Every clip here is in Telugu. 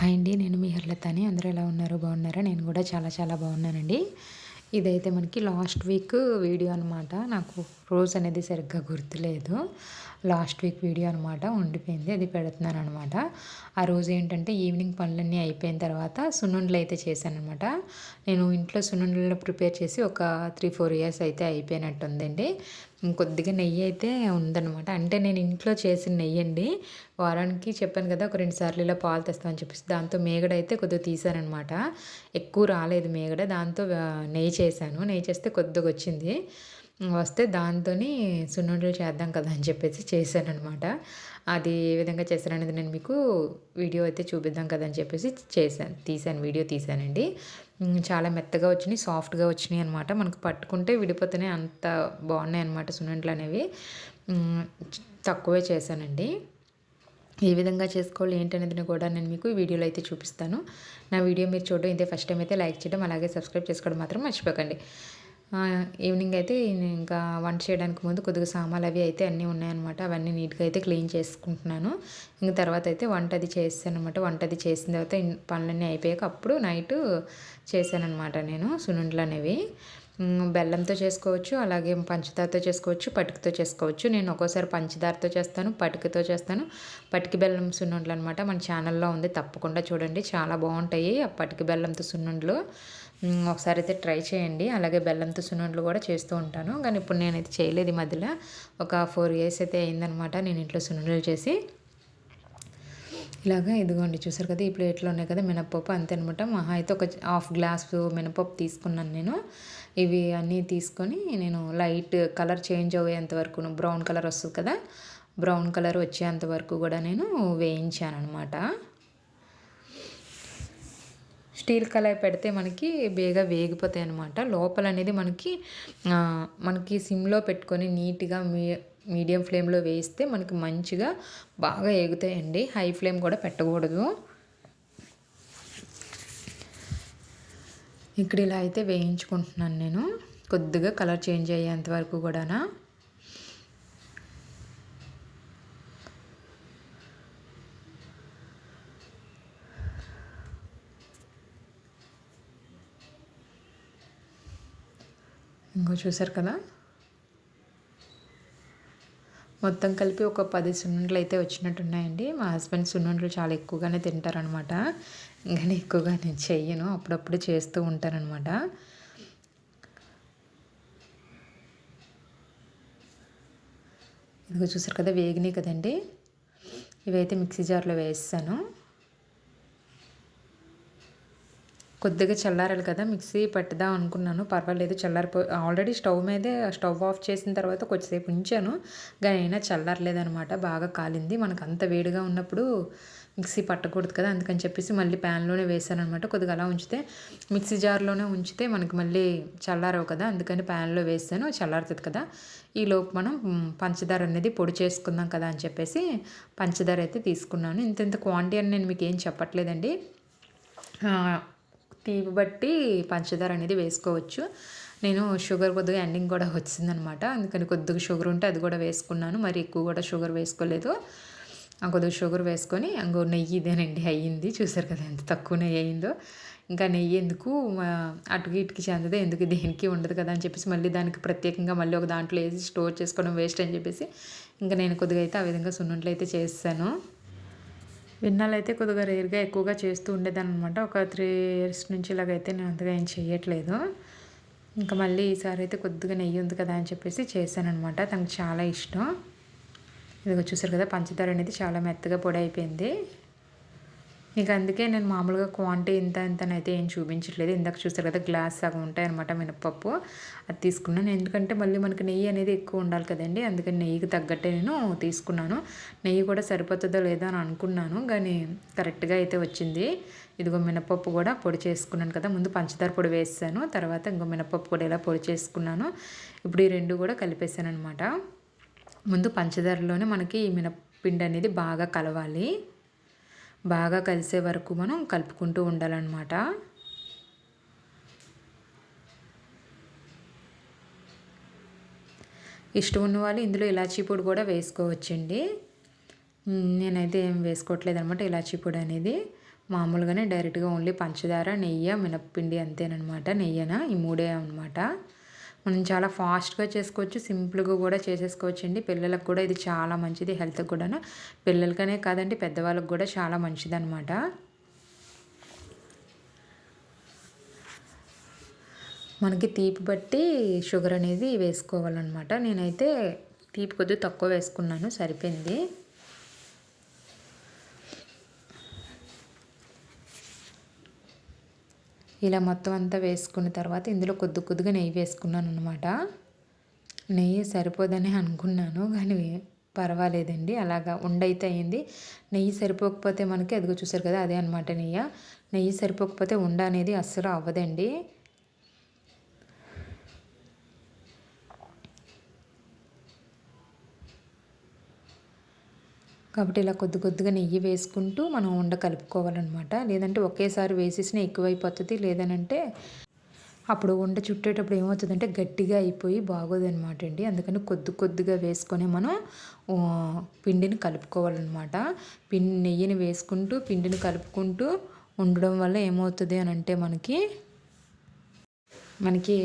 హాయ్ అండి నేను మీ హర్లతని. అందరూ ఎలా ఉన్నారు? బాగున్నారా? నేను కూడా చాలా చాలా బాగున్నానండి. ఇదైతే మనకి లాస్ట్ వీక్ వీడియో అనమాట నాకు రోజు అనేది సరిగ్గా గుర్తులేదు. లాస్ట్ వీక్ వీడియో అనమాట ఉండిపోయింది అది పెడుతున్నాను అనమాట ఆ రోజు ఏంటంటే ఈవినింగ్ పనులన్నీ అయిపోయిన తర్వాత సున్నుండలు అయితే చేశాను అనమాట నేను ఇంట్లో సున్నుండలు ప్రిపేర్ చేసి ఒక త్రీ ఫోర్ ఇయర్స్ అయితే అయిపోయినట్టుందండి. కొద్దిగా నెయ్యి అయితే ఉందన్నమాట. అంటే నేను ఇంట్లో చేసిన నెయ్యి అండి. వారానికి చెప్పాను కదా ఒక రెండు సార్లు ఇలా పాలు తెస్తామని చెప్పేసి. దాంతో మేగడ అయితే కొద్దిగా తీసానమాట ఎక్కువ రాలేదు మేగడ. దాంతో నెయ్యి చేశాను. నెయ్యి చేస్తే కొద్దిగా వచ్చింది. వస్తే దాంతో సున్నుండలు చేద్దాం కదా అని చెప్పేసి చేశానమాట అది ఏ విధంగా చేశాననేది నేను మీకు వీడియో అయితే చూపిద్దాం కదా అని చెప్పేసి చేశాను తీశాను వీడియో తీశానండి. చాలా మెత్తగా వచ్చినాయి సాఫ్ట్గా వచ్చినాయి అనమాట మనకు పట్టుకుంటే విడిపోతున్నాయి అంత బాగున్నాయి అనమాట సున్నుండలు అనేవి. తక్కువే చేశానండి. ఏ విధంగా చేసుకోవాలి ఏంటనేది కూడా నేను మీకు వీడియోలో అయితే చూపిస్తాను. నా వీడియో మీరు చూడడం ఇదే ఫస్ట్ టైం అయితే లైక్ చేయడం అలాగే సబ్స్క్రైబ్ చేసుకోవడం మాత్రం మర్చిపోకండి. ఈవినింగ్ అయితే ఇంకా వంట చేయడానికి ముందు కొద్దిగా సామాన్లు అవి అయితే అన్నీ ఉన్నాయన్నమాట. అవన్నీ నీట్గా అయితే క్లీన్ చేసుకుంటున్నాను. ఇంక తర్వాత అయితే వంట అది చేస్తాను అనమాట వంట అది చేసిన తర్వాత పనులన్నీ అయిపోయాక అప్పుడు నైట్ చేశానమాట నేను సున్నుండలు అనేవి. బెల్లంతో చేసుకోవచ్చు అలాగే పంచదారతో చేసుకోవచ్చు పటికతో చేసుకోవచ్చు. నేను ఒక్కోసారి పంచదారతో చేస్తాను పటికతో చేస్తాను. పటికి బెల్లం సున్నుండలు అనమాట మన ఛానల్లో ఉంది తప్పకుండా చూడండి. చాలా బాగుంటాయి ఆ పటికి బెల్లంతో సున్నుండలు. ఒకసారి అయితే ట్రై చేయండి. అలాగే బెల్లంతో సున్నుండలు కూడా చేస్తూ ఉంటాను. కానీ ఇప్పుడు నేనైతే చేయలేదు ఈ మధ్యలో. ఒక ఫోర్ ఇయర్స్ అయితే అయిందనమాట నేను ఇంట్లో సున్నుండలు చేసి. ఇలాగా ఇదిగోండి చూసారు కదా ఈ ప్లేట్లో ఉన్నాయి కదా మినప్పప్పు అంతే అనమాట. మహా అయితే ఒక హాఫ్ గ్లాస్ మినపప్పు తీసుకున్నాను నేను. ఇవి అన్నీ తీసుకొని నేను లైట్ కలర్ చేంజ్ అయ్యేంత వరకు బ్రౌన్ కలర్ వస్తుంది కదా బ్రౌన్ కలర్ వచ్చేంత వరకు కూడా నేను వేయించాను అనమాట స్టీల్ కళాయి పెడితే మనకి బేగా వేగిపోతాయి అనమాట లోపల అనేది మనకి మనకి సిమ్లో పెట్టుకొని నీట్గా మీ మీడియం ఫ్లేమ్లో వేస్తే మనకి మంచిగా బాగా ఎగుతాయండి హై ఫ్లేమ్ కూడా పెట్టకూడదు. ఇక్కడ ఇలా అయితే వేయించుకుంటున్నాను నేను. కొద్దిగా కలర్ చేంజ్ అయ్యేంత వరకు కూడానా. ఇంకో చూసారు కదా? మొత్తం కలిపి ఒక పది సున్నుండలు అయితే వచ్చినట్టున్నాయండి. మా హస్బెండ్ సున్నుండలు చాలా ఎక్కువగానే తింటారనమాట. ఇంకా ఎక్కువగా నేను చెయ్యను. అప్పుడప్పుడు చేస్తూ ఉంటానన్నమాట ఇదిగో చూసారు కదా వేగినాయి కదండి. ఇవైతే మిక్సీ జార్లో వేస్తాను. కొద్దిగా చల్లారాలి కదా మిక్సీ పట్టుదాం అనుకున్నాను. పర్వాలేదు చల్లారిపో ఆల్రెడీ స్టవ్ మీదే స్టవ్ ఆఫ్ చేసిన తర్వాత కొద్దిసేపు ఉంచాను. కానీ అయినా చల్లారలేదనమాట బాగా కాలింది. మనకు అంత వేడిగా ఉన్నప్పుడు మిక్సీ పట్టకూడదు కదా అందుకని చెప్పేసి మళ్ళీ ప్యాన్లోనే వేసాను అనమాట కొద్దిగా అలా ఉంచితే మిక్సీ జార్లోనే ఉంచితే మనకి మళ్ళీ చల్లారవు కదా అందుకని ప్యాన్లో వేసాను చల్లారుతుంది కదా. ఈలోపు మనం పంచదార అనేది పొడి చేసుకుందాం కదా అని చెప్పేసి పంచదార అయితే తీసుకున్నాను. ఇంత ఇంత క్వాంటిటీ అని నేను మీకు ఏం చెప్పట్లేదండి తీపి బట్టి పంచదార అనేది వేసుకోవచ్చు. నేను షుగర్ కొద్దిగా ఎండింగ్ కూడా వచ్చిందనమాట. అందుకని కొద్దిగా షుగర్ ఉంటే అది కూడా వేసుకున్నాను. మరి ఎక్కువ కూడా షుగర్ వేసుకోలేదు. కొద్దిగా షుగర్ వేసుకొని ఇంకో నెయ్యి ఇదేనండి అయ్యింది. చూసారు కదా ఎంత తక్కువ నెయ్యి అయిందో ఇంకా నెయ్యి ఎందుకు అటుకి ఇటుకి చెందదు ఎందుకు దేనికి ఉండదు కదా అని చెప్పేసి మళ్ళీ దానికి ప్రత్యేకంగా మళ్ళీ ఒక దాంట్లో వేసి స్టోర్ చేసుకోవడం వేస్ట్ అని చెప్పేసి ఇంకా నేను కొద్దిగా అయితే ఆ విధంగా సున్నుంట్లు అయితే చేస్తాను. విన్నాలు అయితే కొద్దిగా రేర్గా ఎక్కువగా చేస్తూ ఉండేదాన్ని అనమాట ఒక త్రీ ఇయర్స్ నుంచి ఇలాగైతే నేను అంతగా ఏం చేయట్లేదు ఇంకా మళ్ళీ ఈసారి అయితే కొద్దిగా నెయ్యి ఉంది కదా అని చెప్పేసి చేశానమాట తనకు చాలా ఇష్టం. ఇదిగో చూసారు కదా పంచదార అనేది చాలా మెత్తగా పొడి అయిపోయింది. మీకు అందుకే నేను మామూలుగా క్వాంటిటీ ఇంత ఇంతనైతే ఏం చూపించట్లేదు. ఇందాక చూస్తారు కదా గ్లాస్ సగం ఉంటాయన్నమాట మినపప్పు. అది తీసుకున్నాను. ఎందుకంటే మళ్ళీ మనకి నెయ్యి అనేది ఎక్కువ ఉండాలి కదండి. అందుకని నెయ్యికి తగ్గట్టే నేను తీసుకున్నాను. నెయ్యి కూడా సరిపోతుందో లేదో అని అనుకున్నాను. కానీ కరెక్ట్గా అయితే వచ్చింది. ఇదిగో మినపప్పు కూడా పొడి చేసుకున్నాను కదా. ముందు పంచదార పొడి వేసాను. తర్వాత ఇంకో మినపప్పు కూడా ఇలా పొడి చేసుకున్నాను. ఇప్పుడు ఈ రెండు కూడా కలిపేసాను అనమాట ముందు పంచదారలోనే మనకి ఈ మినపిండి అనేది బాగా కలవాలి. బాగా కలిసే వరకు మనం కలుపుకుంటూ ఉండాలన్నమాట. ఇష్టం ఉన్న వాళ్ళు ఇందులో ఇలాచీ పొడి కూడా వేసుకోవచ్చండి. నేనైతే ఏం వేసుకోవట్లేదు అనమాట ఇలాచీ పొడి అనేది. మామూలుగానే డైరెక్ట్గా ఓన్లీ పంచదార నెయ్యి మినప్పిండి అంతేనమాట నెయ్యన? ఈ మూడే అనమాట మనం చాలా ఫాస్ట్గా చేసుకోవచ్చు సింపుల్గా కూడా చేసేసుకోవచ్చు అండి పిల్లలకు కూడా ఇది చాలా మంచిది హెల్త్కి కూడాను. పిల్లలకనే కాదండి పెద్దవాళ్ళకి కూడా చాలా మంచిది అనమాట మనకి తీపి బట్టి షుగర్ అనేది వేసుకోవాలన్నమాట. నేనైతే తీపి కొద్దిగా తక్కువ వేసుకున్నాను సరిపోయింది. ఇలా మొత్తం అంతా వేసుకున్న తర్వాత ఇందులో కొద్ది కొద్దిగా నెయ్యి వేసుకున్నాను అనమాట నెయ్యి సరిపోదని అనుకున్నాను కానీ పర్వాలేదండి. అలాగా ఉండైతే అయింది. నెయ్యి సరిపోకపోతే మనకి అదిగో చూసారు కదా అదే అనమాట నెయ్యి. నెయ్యి సరిపోకపోతే ఉండ అనేది అస్సలు అవ్వదండి. కాబట్టి ఇలా కొద్ది కొద్దిగా నెయ్యి వేసుకుంటూ మనం ఉండ కలుపుకోవాలన్నమాట. లేదంటే ఒకేసారి వేసేసిన ఎక్కువైపోతుంది. లేదనంటే అప్పుడు ఉండ చుట్టేటప్పుడు ఏమవుతుందంటే గట్టిగా అయిపోయి బాగోదనమాట అండి. అందుకని కొద్ది కొద్దిగా వేసుకొని మనం పిండిని కలుపుకోవాలన్నమాట. పిండి నెయ్యిని వేసుకుంటూ పిండిని కలుపుకుంటూ ఉండడం వల్ల ఏమవుతుంది అని అంటే మనకి మనకి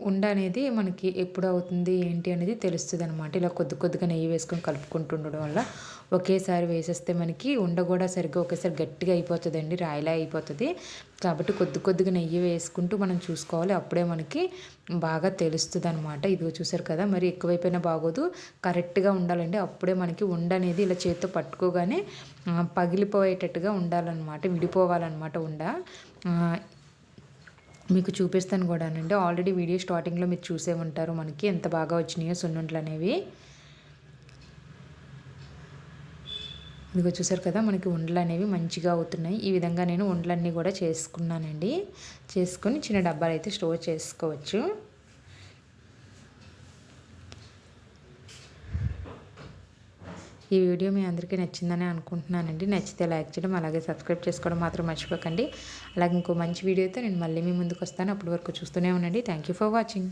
ఉండ అనేది మనకి ఎప్పుడు అవుతుంది ఏంటి అనేది తెలుస్తుంది అనమాట ఇలా కొద్ది కొద్దిగా నెయ్యి వేసుకొని కలుపుకుంటుండడం వల్ల ఒకేసారి వేసేస్తే మనకి ఉండ కూడా సరిగ్గా ఒకేసారి గట్టిగా అయిపోతుందండి రాయిలా అయిపోతుంది. కాబట్టి కొద్ది కొద్దిగా నెయ్యి వేసుకుంటూ మనం చూసుకోవాలి. అప్పుడే మనకి బాగా తెలుస్తుంది అనమాట ఇదిగో చూసారు కదా మరి ఎక్కువైపోయినా బాగోదు. కరెక్ట్గా ఉండాలండి. అప్పుడే మనకి ఉండ అనేది ఇలా చేతితో పట్టుకోగానే పగిలిపోయేటట్టుగా ఉండాలన్నమాట. విడిపోవాలన్నమాట ఉండ. మీకు చూపిస్తాను కూడానండి. ఆల్రెడీ వీడియో స్టార్టింగ్లో మీరు చూసే ఉంటారు మనకి ఎంత బాగా వచ్చినాయో సున్నుండలు అనేవి ఇదిగో చూసారు కదా మనకి ఉండలు అనేవి మంచిగా అవుతున్నాయి. ఈ విధంగా నేను ఉండలన్నీ కూడా చేసుకున్నానండి. చేసుకొని చిన్న డబ్బాలు అయితే స్టోర్ చేసుకోవచ్చు. ఈ వీడియో మీ అందరికీ నచ్చిందని అనుకుంటున్నానండి. నచ్చితే లైక్ చేయడం అలాగే సబ్స్క్రైబ్ చేసుకోవడం మాత్రం మర్చిపోకండి. అలాగే ఇంకో మంచి వీడియోతో నేను మళ్ళీ మీ ముందుకు వస్తాను. అప్పటి వరకు చూస్తూనే ఉండండి. Thank you for watching